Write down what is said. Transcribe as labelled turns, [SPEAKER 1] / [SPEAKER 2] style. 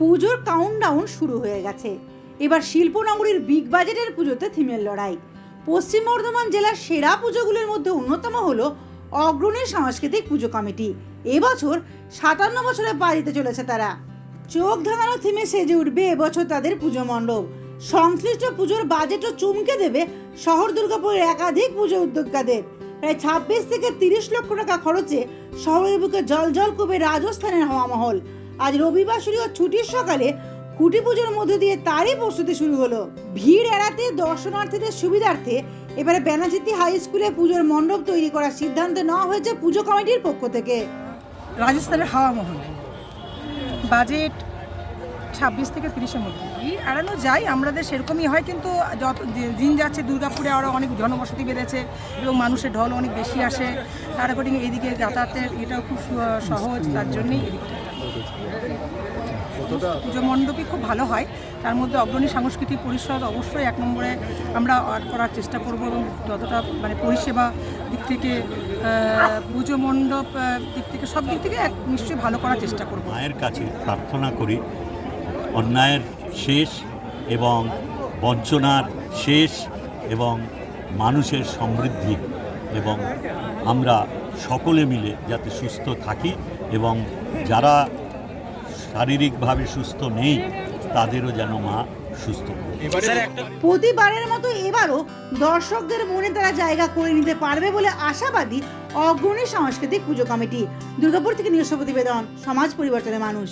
[SPEAKER 1] পুজোর কাউন্টডাউন শুরু হয়ে গেছে। এবার শিল্পনগরীর বিগ বাজেটের পুজোতে থিমের লড়াই। পশ্চিম বর্ধমান জেলার সেরা পুজোগুলোর মধ্যে অন্যতম হলো অগ্রণী সাংস্কৃতিক পুজো কমিটি। এবছর সাতান্ন বছরে পা দিতে চলেছে তারা। চোখ ধাঁধানো থিমে সেজে উঠবে এবছর তাদের পুজো মণ্ডপ। সংশ্লিষ্ট পুজোর বাজেটও চমকে দেবে শহর দুর্গাপুরের একাধিক পুজো উদ্যোক্তাদের। প্রায় ছাব্বিশ থেকে তিরিশ লক্ষ টাকা খরচে শহরের বুকে জল জল করবে রাজস্থানের হাওয়া মহল। আজ রবিবার শুরু ছুটির সকালে কুটি পুজোর মধ্য দিয়ে তারই প্রস্তুতি শুরু হলো। ভিড় এড়াতে দর্শনার্থীদের সুবিধার্থে এবারে ব্যানাচিতি হাই স্কুলে পুজোর মণ্ডপ তৈরি করার সিদ্ধান্ত নেওয়া হয়েছে পুজো কমিটির পক্ষ থেকে।
[SPEAKER 2] রাজস্থানের হাওয়া মহল বাজেট ছাব্বিশ থেকে তিরিশের মধ্যে। এই এড়ানো যায় আমাদের সেরকমই হয়, কিন্তু যত দিন যাচ্ছে, দুর্গাপুরে আরও অনেক জনবসতি বেড়েছে এবং মানুষের ঢল অনেক বেশি আসে। তার এইদিকে যাতায়াতের এটাও খুব সহজ, তার জন্যই পুজো মণ্ডপই খুব ভালো হয়। তার মধ্যে অগ্রণী সাংস্কৃতিক পরিষদ অবশ্যই এক নম্বরে আমরা করার চেষ্টা করব এবং যতটা মানে পরিষেবা দিক থেকে পুজো মণ্ডপ দিক থেকে সব দিক থেকে এক নিশ্চয়ই ভালো করার চেষ্টা করব।
[SPEAKER 3] মায়ের কাছে প্রার্থনা করি, অন্যায়ের শেষ এবং বঞ্চনার শেষ এবং মানুষের সমৃদ্ধি এবং আমরা সকলে মিলে যাতে সুস্থ থাকি এবং যারা শারীরিকভাবে সুস্থ নেই তাদেরও যেন মা সুস্থ
[SPEAKER 1] প্রতিবারের মতো এবারও দর্শকদের মনে তারা জায়গা করে নিতে পারবে বলে আশাবাদী অগ্রণী সাংস্কৃতিক পুজো কমিটি দুর্গাপুর থেকে নিউজ প্রতিবেদন সমাজ পরিবর্তনের মানুষ।